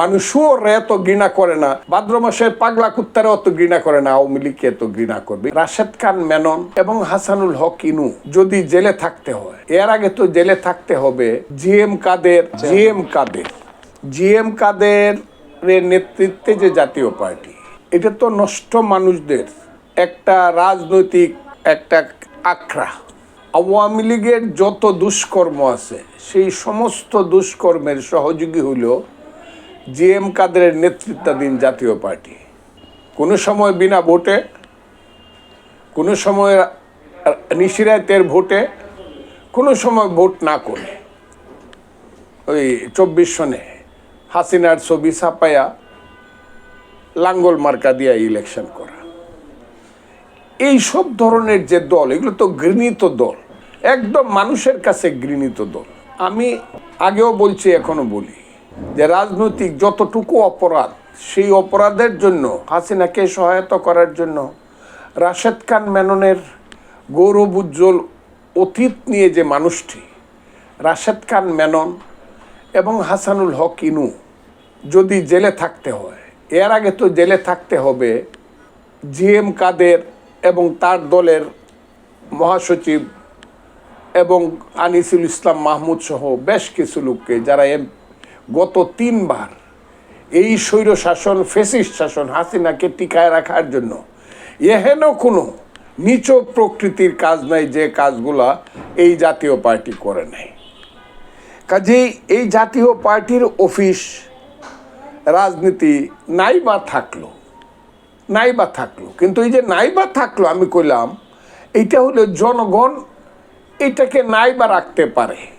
মানুষও ওরা এত ঘৃণা করে না। ভাদ্র মাসের পাগলা কুত্তারা অত ঘৃণা করে না, আওয়ামী লীগকে এত ঘৃণা করবে। রাশেদ খান মেনন এবং হাসানুল হক ইনু যদি জেলে থাকতে হয়, এর আগে তো জেলে থাকতে হবে G M Quader G M Quader G M Quader নেতৃত্বে যে জাতীয় পার্টি, এটা তো নষ্ট মানুষদের। একটা রাজনৈতিক, একটা আখড়া। আওয়ামী লীগের যত দুষ্কর্ম আছে, সেই সমস্ত দুষ্কর্মের সহযোগী হইল জি এম কাদের নেতৃত্বাধীন জাতীয় পার্টি। কোনো সময় বিনা ভোটে, কোনো সময় নিশিরাতের ভোটে, কোনো সময় ভোট না করে। ওই চব্বিশ সনে হাসিনার ছবি ছাপাইয়া লাঙ্গল মার্কা দিয়া ইলেকশন করা। এই সব ধরনের যে দল, এগুলো তো ঘৃণিত দল। একদম মানুষের কাছে ঘৃণিত দল। আমি আগেও বলছি এখনও বলি। যে রাজনৈতিক যতটুকু অপরাধ, সেই অপরাধের জন্য, হাসিনাকে সহায়তা করার জন্য, রাশেদ খান মেননের গৌরব উজ্জ্বল অতীত নিয়ে যে মানুষটি, রাশেদ খান মেনন এবং হাসানুল হক ইনু, যদি জেলে থাকতে হয়, এর আগে তো জেলে থাকতে হবে জি এম কাদের এবং তার দলের মহাসচিব এবং আনিসুল ইসলাম মাহমুদ সহ বেশ কিছু লোককে, যারা এম গত তিনবার এই স্বৈর শাসন ফেসিস্ট শাসন হাসিনাকে টিকায় রাখার জন্য এহেন কোনো নিচ প্রকৃতির কাজ নাই যে কাজগুলা এই জাতীয় পার্টি করে নেয় কাজেই এই জাতীয় পার্টির অফিস, রাজনীতি নাই বা থাকল নাই বা থাকল। কিন্তু এই যে নাই বা থাকল, আমি কইলাম, এইটা হলো জনগণ এটাকে নাই বা রাখতে পারে।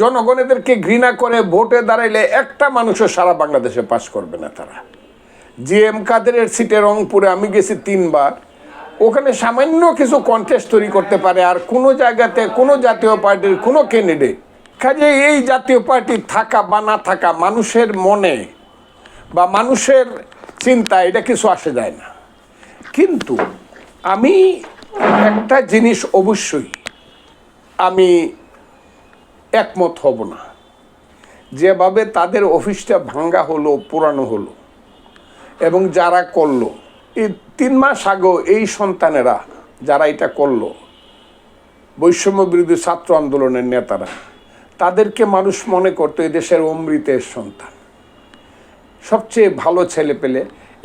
জনগণ এদেরকে ঘৃণা করে ভোটে দাঁড়াইলে একটা মানুষও সারা বাংলাদেশে পাশ করবে না তারা। জি এম কাদেরের সিটে রংপুরে আমি গেছি তিনবার। ওখানে সামান্য কিছু কন্টেস্ট তৈরি করতে পারে আর কোনো জায়গাতে কোনো জাতীয় পার্টির কোনো ক্যান্ডিডেট কাজে এই জাতীয় পার্টি থাকা বা না থাকা মানুষের মনে বা মানুষের চিন্তা, এটা কিছু আসে যায় না। কিন্তু আমি একটা জিনিস অবশ্যই আমি একমত হব না। যেভাবে তাদের অফিসটা ভাঙ্গা হলো পুরানো হলো এবং যারা করল এই তিন মাস আগেও এই সন্তানেরা যারা এটা করল, বৈষম্য বিরোধী ছাত্র আন্দোলনের নেতারা, তাদেরকে মানুষ মনে করতো এই দেশের অমৃতের সন্তান। সবচেয়ে ভালো ছেলে পেলে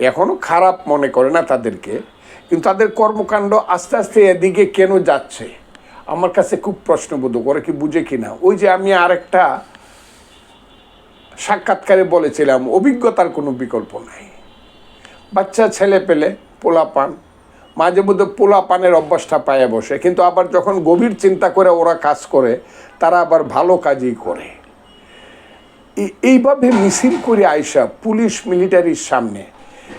এখনও খারাপ মনে করে না তাদেরকে, কিন্তু তাদের কর্মকাণ্ড আস্তে আস্তে এদিকে কেন যাচ্ছে? আমার কাছে খুব প্রশ্নবোধক, ওরা কি বুঝে কি না ওই যে আমি আরেকটা সাক্ষাৎকারে বলেছিলাম, অভিজ্ঞতার কোনো বিকল্প নাই। বাচ্চা, ছেলে পেলে পোলা পান মাঝে মধ্যে পোলা পানের অভ্যাসটা পায়ে বসে, কিন্তু আবার যখন গভীর চিন্তা করে ওরা কাজ করে, তারা আবার ভালো কাজই করে। এই- এইভাবে মিছিল করে আইসা পুলিশ মিলিটারির সামনে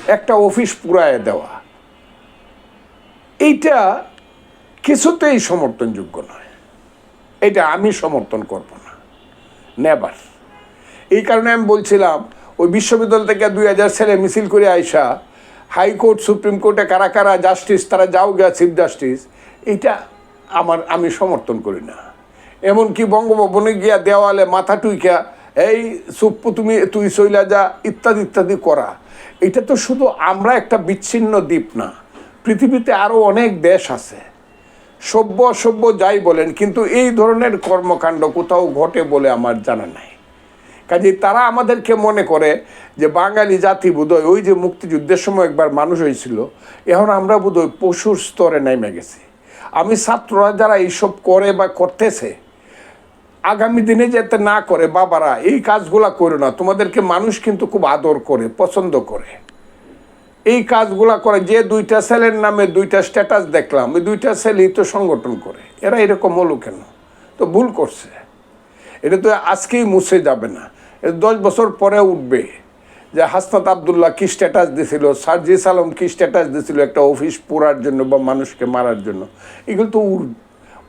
একটা অফিস পুরায় দেওয়া, এইটা কিছুতেই সমর্থনযোগ্য নয়। এটা আমি সমর্থন করব না। নেবার এই কারণে আমি বলছিলাম, ওই বিশ্ববিদ্যালয় থেকে দুই হাজার ছেলে মিছিল করে আইসা, হাইকোর্ট, সুপ্রিম কোর্টে কারা কারা জাস্টিস তারা যাও গা চিফ জাস্টিস এটা আমার, আমি সমর্থন করি না। এমনকি বঙ্গভবনে গিয়া দেওয়ালে মাথা টুইকা, এই সুপ্পু তুমি, তুই চইলা যা, ইত্যাদি ইত্যাদি করা। এটা তো শুধু আমরা একটা বিচ্ছিন্ন দ্বীপ না। পৃথিবীতে আরও অনেক দেশ আছে। সভ্য অসভ্য যাই বলেন, কিন্তু এই ধরনের কর্মকাণ্ড কোথাও ঘটে বলে আমার জানা নাই। কাজে তারা আমাদেরকে মনে করে যে বাঙালি জাতি বোধহয় ওই যে মুক্তিযুদ্ধের সময় একবার মানুষ হয়েছিল, এখন আমরা বোধহয় পশুর স্তরে নেমে গেছি। আমি ছাত্ররা যারা এইসব করে বা করতেছে, আগামী দিনে যাতে না করে, বাবারা এই কাজগুলা করো না, তোমাদেরকে মানুষ কিন্তু খুব আদর করে, পছন্দ করে। এই কাজগুলা করে, যে দুইটা সেলের নামে দুইটা স্ট্যাটাস দেখলাম ওই দুইটা সেলই তো সংগঠন করে। এরা এরকম হলো কেন? তো ভুল করছে। এটা তো আজকেই মুছে যাবে না। এটা দশ বছর পরে উঠবে যে হাসনাত আবদুল্লাহ কী স্ট্যাটাস দিছিল, সার্জিস আলম কী স্ট্যাটাস দিছিল একটা অফিস পোড়ার জন্য বা মানুষকে মারার জন্য। এগুলো তো উঠ-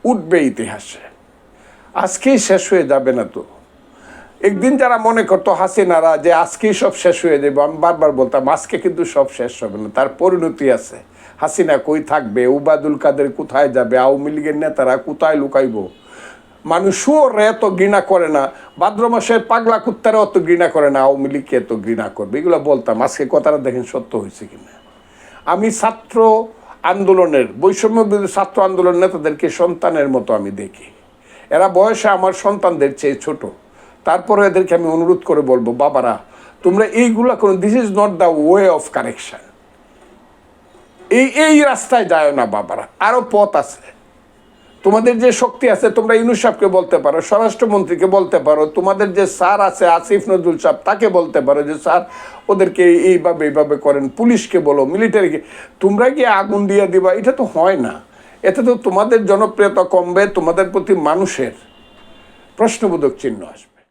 উঠবে ইতিহাসে। আজকেই শেষ হয়ে যাবে না তো। একদিন যারা মনে করতো হাসিনারা যে আজকেই সব শেষ হয়ে যাবে, আমি বারবার বলতাম, আজকে কিন্তু সব শেষ হবে না, তার পরিণতি আছে। হাসিনা কই থাকবে? উবাদুল কাদের কোথায় যাবে? আওয়ামী লীগের নেতারা কোথায় লুকাইব? মানুষ শুয়োরে এত ঘৃণা করে না, ভাদ্র মাসের পাগলা কুত্তারা অত ঘৃণা করে না, আওয়ামী লীগকে এত ঘৃণা করবে, এগুলো বলতাম, আজকে কথাটা দেখেন সত্য হয়েছে কিনা। আমি ছাত্র আন্দোলনের, বৈষম্য ছাত্র আন্দোলন নেতাদেরকে সন্তানের মতো আমি দেখি। এরা বয়সে আমার সন্তানদের চেয়ে ছোট। তারপরে এদেরকে আমি অনুরোধ করে বলব, বাবারা, তোমরা এইগুলা কোনো this is not the way of correction এই এই রাস্তায় যায় না, বাবারা আরও পথ আছে। তোমাদের যে শক্তি আছে, তোমরা ইউনুস সাহেবকে বলতে পারো, স্বরাষ্ট্রমন্ত্রীকে বলতে পারো, তোমাদের যে স্যার আছে, আসিফ নজরুল সাহেব, তাকে বলতে পারো যে, স্যার, ওদেরকে এইভাবে এইভাবে করেন, পুলিশকে বলো মিলিটারিকে তোমরা গিয়ে আগুন দিয়ে দিবা? এটা তো হয় না। এতে তো তোমাদের জনপ্রিয়তা কমবে, তোমাদের প্রতি মানুষের প্রশ্নবোধক চিহ্ন আসবে।